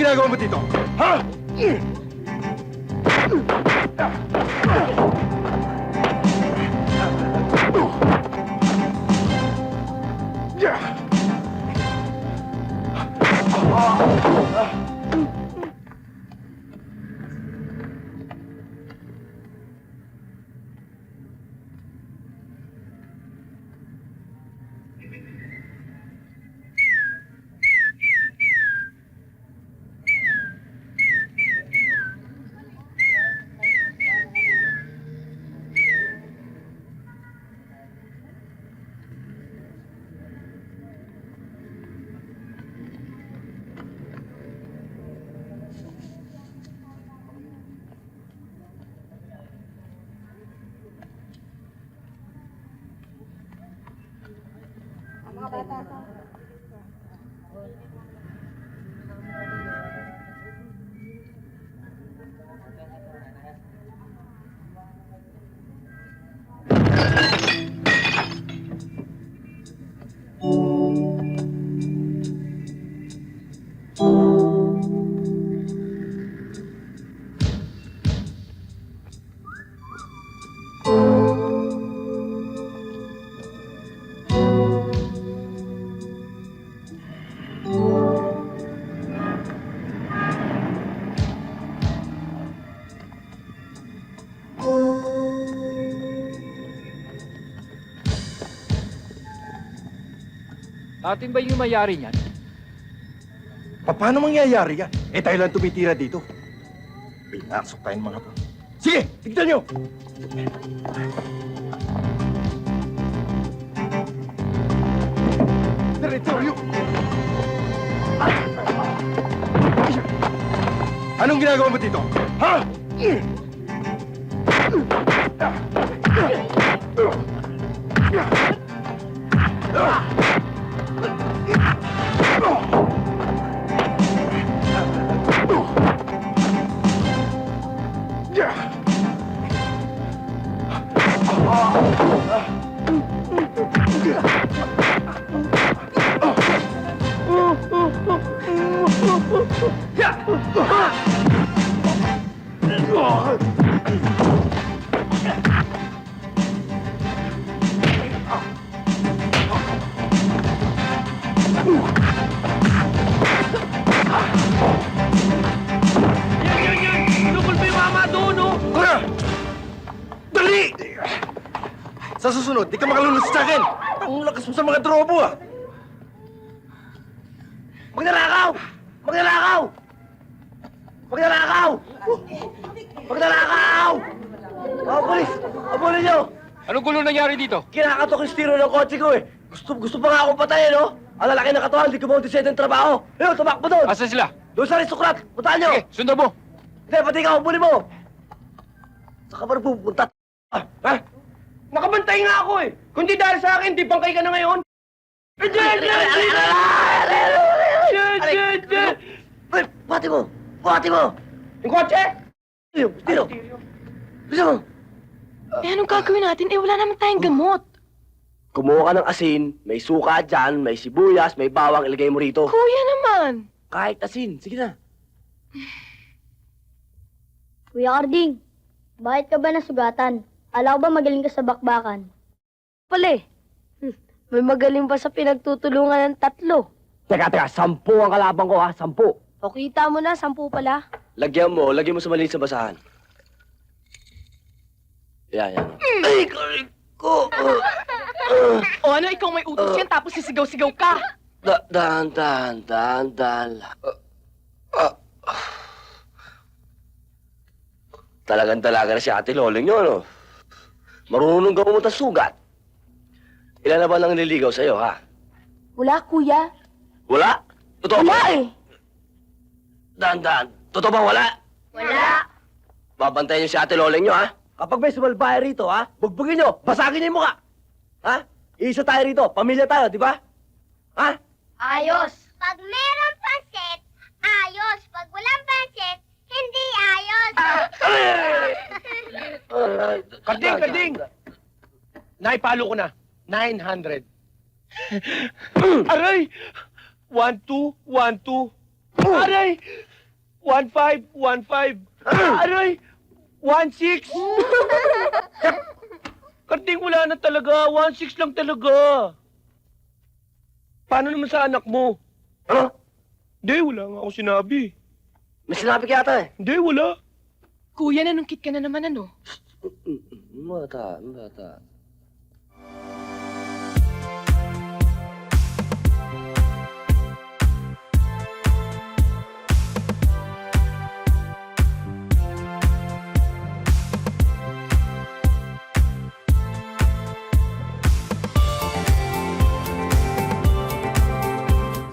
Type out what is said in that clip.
ginagawa mo dito? Ha? 拜拜。Atin ba yung mayari niyan? Pa- Paano mangyayari yan? Eh tayo lang tumitira dito. Pinasok tayong mga to. Sige, tignan nyo! Teritoryo! Anong ginagawa mo dito? Ha? Sa susunod, di ka makalulus sa akin! Ang lakas mo sa mga drobo, ah! Magnanakaw! Magnanakaw! Magnanakaw! Magnanakaw! Oh, polis! Abulin nyo! Anong gulo nangyari dito? Kinakatok yung stiro ng kotse ko eh. Gusto, gusto pa nga akong patayin, no? Ang lalaki ng katawan, di ko mo deserve ng trabaho. Ayun, tumakbo doon! Asan sila? Doon sa aristokrat! Puntahan nyo! Sige, sundan mo. Hindi, pati abulin mo! Saan ka ba pupunta? Ah, ha? Nakabantay nga ako eh! Kung di dahil sa akin, di bangkay ka na ngayon? Diyan! Ay, Buhati mo! Buhati mo! Yung kotse? Tiro! Tiro! Bisa mo! Eh, anong gagawin natin? Eh, wala naman tayong gamot. Kumuha ka ng asin, may suka dyan, may sibuyas, may bawang, ilagay mo rito. Kuya naman. Kahit asin, sige na. Kuya Karding, bakit ka ba nasugatan? Alam ko ba magaling ka sa bakbakan? Pala eh. Hmm, May magaling pa sa pinagtutulungan ng tatlo. Teka, teka, sampu ang kalaban ko ha, sampu. O kita mo na, sampu pala. Lagyan mo, lagyan mo sa maliit sa basahan. Yan, yan. Ay, karin ko! O ano, ikaw may utos yan, tapos sisigaw-sigaw ka. Da, dahan, dahan, dahan, dahan. Uh, uh, Talagang talaga na si Ate Loling nyo, no? Marunong gamot ang sugat. Ilan na ba nang nililigaw sa'yo, ha? Wala, kuya. Wala? Totoo Wala ba? eh. Dahan, dahan. Totoo ba wala? Wala. Babantayan niyo si Ate Loling nyo, ha? Kapag may sumalbahe rito, ha? Bugbugin nyo, basagin niyo yung mukha. Ha? Iisa tayo rito, pamilya tayo, di ba? Ha? Ayos. Pag meron pansit, ayos. Pag walang pansit, hindi ayos. Karding, karding! Naipalo ko na. 900. Aray! One, two, one, two. Aray! One five, one five. Aray! One six. Karding wala na talaga. One six lang talaga. Paano naman sa anak mo? Ano? Hindi, wala nga ako sinabi. May sinabi ka yata eh. Hindi, wala. Kuya, nanungkit ka na naman ano? 嗯嗯嗯没打没打